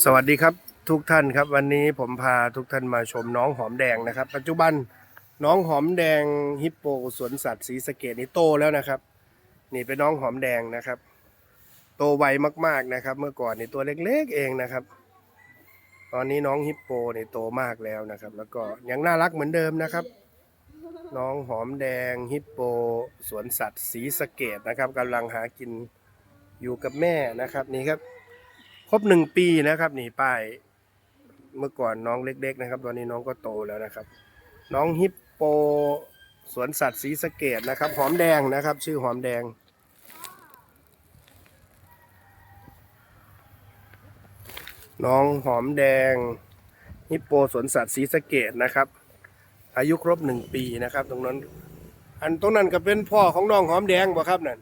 สวัสดีครับทุกท่านครับวันนี้ผมพาทุกท่านมาชมน้องหอมแดงนะครับ ปัจจุบันน้องหอมแดงฮิปโปสวนสัตว์ศรีสะเกดนี่โตแล้วนะครับ นี่เป็นน้องหอมแดงนะครับ โตไวมากๆนะครับ เมื่อก่อนนี่ตัวเล็กๆเองนะครับ ตอนนี้น้องฮิปโปนี่โตมากแล้วนะครับ แล้วก็ยังน่ารักเหมือนเดิมนะครับ น้องหอมแดงฮิปโปสวนสัตว์ศรีสะเกดนะครับกำลังหากินอยู่กับแม่นะครับนี่ครับ ครบหนึ่งปีนะครับนี่ป้ายเมื่อก่อนน้องเล็ก ๆ นะครับ ตอนนี้น้องก็โตแล้วนะครับ น้องฮิปโปสวนสัตว์ศรีสเกดนะครับ หอมแดงนะครับ ชื่อหอมแดง น้องหอมแดงฮิปโปสวนสัตว์ศรีสเกดนะครับ อายุครบหนึ่งปีนะครับ ตรงนั้น อันตรงนั้นก็เป็นพ่อของน้องหอมแดงบ่ครับนั่น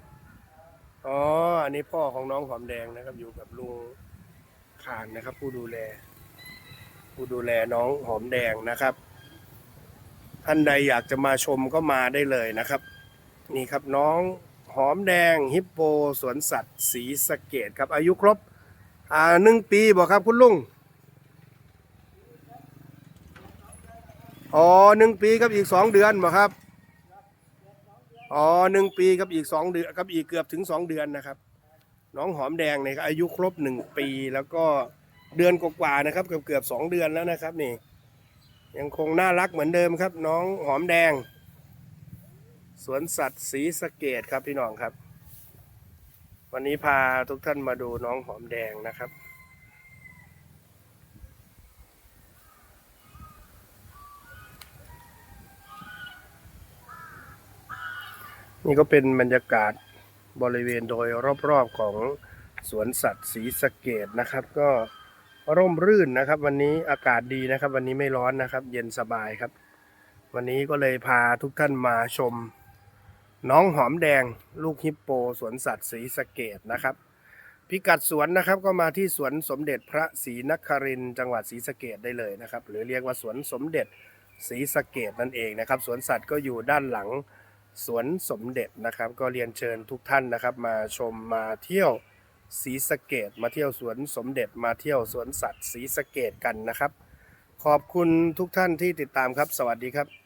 อ๋ออันนี้พ่อของน้องหอมแดงนะครับ อยู่กับลุง ขานนะครับ ผู้ดูแล ผู้ดูแลน้องหอมแดงนะครับ ท่านใดอยากจะมาชมก็มาได้เลยนะครับ นี่ครับน้องหอมแดงฮิปโปสวนสัตว์ศรีสะเกดครับ อายุครบอ่าหนึ่งปีบอกครับคุณลุงอ๋อหนึ่งปีกับอีกสองเดือนบอกครับอ๋อหนึ่งปีกับอีกสองเดือนกับอีกเกือบถึงสองเดือนนะครับ น้องหอมแดงเนี่ยอายุครบหนึ่งปี แล้วก็เดือนกว่าๆนะครับ เกือบเกือบสองเดือนแล้วนะครับนี่ ยังคงน่ารักเหมือนเดิมครับ น้องหอมแดง สวนสัตว์ศรีสะเกดครับพี่น้องครับ วันนี้พาทุกท่านมาดูน้องหอมแดงนะครับนี่ก็เป็นบรรยากาศ บริเวณโดยรอบๆของสวนสัตว์ศรีสะเกดนะครับ ก็ร่มรื่นนะครับ วันนี้อากาศดีนะครับ วันนี้ไม่ร้อนนะครับ เย็นสบายครับ วันนี้ก็เลยพาทุกท่านมาชม น้องหอมแดง ลูกฮิปโปสวนสัตว์ศรีสะเกดนะครับ พิกัดสวนนะครับก็มาที่สวนสมเด็จพระศรีนครินจังหวัดศรีสะเกดได้เลยนะครับ หรือเรียกว่าสวนสมเด็จศรีสะเกดนั่นเองนะครับ สวนสัตว์ก็อยู่ด้านหลัง สวนสมเด็จนะครับ ก็เรียนเชิญทุกท่านนะครับ มาชมมาเที่ยวศรีสะเกดมาเที่ยวสวนสมเด็จมาเที่ยวสวนสัตว์ศรีสะเกดกันนะครับ ขอบคุณทุกท่านที่ติดตามครับ สวัสดีครับ